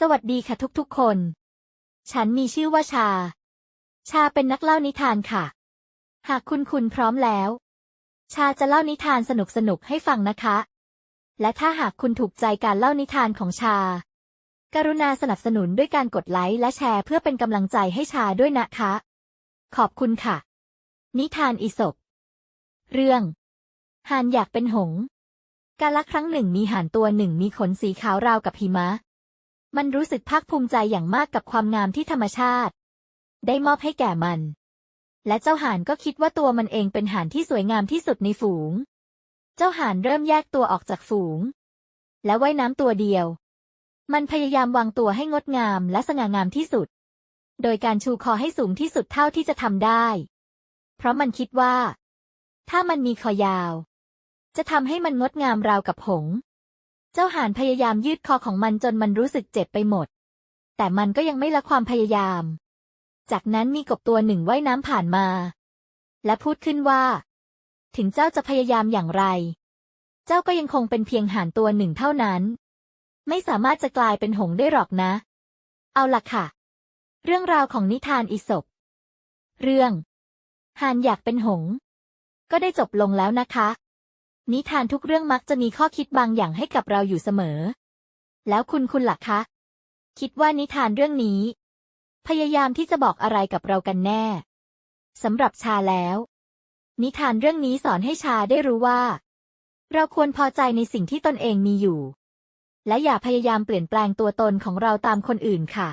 สวัสดีค่ะทุกๆคน ฉันมีชื่อว่าชา ชาเป็นนักเล่านิทานค่ะ หากคุณคุณพร้อมแล้ว ชาจะเล่านิทานสนุกๆให้ฟังนะคะ และถ้าหากคุณถูกใจการเล่านิทานของชา กรุณาสนับสนุนด้วยการกดไลค์และแชร์เพื่อเป็นกำลังใจให้ชาด้วยนะคะ ขอบคุณค่ะ นิทานอีสปเรื่องห่านอยากเป็นหง กาลครั้งหนึ่งมีห่านตัวหนึ่งมีขนสีขาวราวกับหิมะ มันรู้สึกภาคภูมิใจอย่างมากกับความงามที่ธรรมชาติ ได้มอบให้แก่มัน และเจ้าห่านก็คิดว่าตัวมันเองเป็นห่านที่สวยงามที่สุดในฝูง เจ้าห่านเริ่มแยกตัวออกจากฝูง และว่ายน้ำตัวเดียว มันพยายามวางตัวให้งดงามและสง่างามที่สุด โดยการชูคอให้สูงที่สุดเท่าที่จะทำได้ เพราะมันคิดว่า ถ้ามันมีคอยาว จะทำให้มันงดงามราวกับหง เจ้าห่านพยายามยืดคอของมันจนมันรู้สึกเจ็บไปหมด แต่มันก็ยังไม่ละความพยายาม จากนั้นมีกบตัวหนึ่งว่ายน้ำผ่านมา และพูดขึ้นว่า ถึงเจ้าจะพยายามอย่างไร เจ้าก็ยังคงเป็นเพียงห่านตัวหนึ่งเท่านั้น ไม่สามารถจะกลายเป็นหงได้หรอกนะ เอาล่ะค่ะ เรื่องราวของนิทานอีสปเรื่องห่านอยากเป็นหง ก็ได้จบลงแล้วนะคะ นิทานทุกเรื่องมักจะมีข้อคิดบางอย่างให้กับเราอยู่เสมอ แล้วคุณคุณล่ะคะ คิดว่านิทานเรื่องนี้ พยายามที่จะบอกอะไรกับเรากันแน่สำหรับชาแล้ว นิทานเรื่องนี้สอนให้ชาได้รู้ว่า เราควรพอใจในสิ่งที่ตนเองมีอยู่ และอย่าพยายามเปลี่ยนแปลงตัวตนของเราตามคนอื่นค่ะ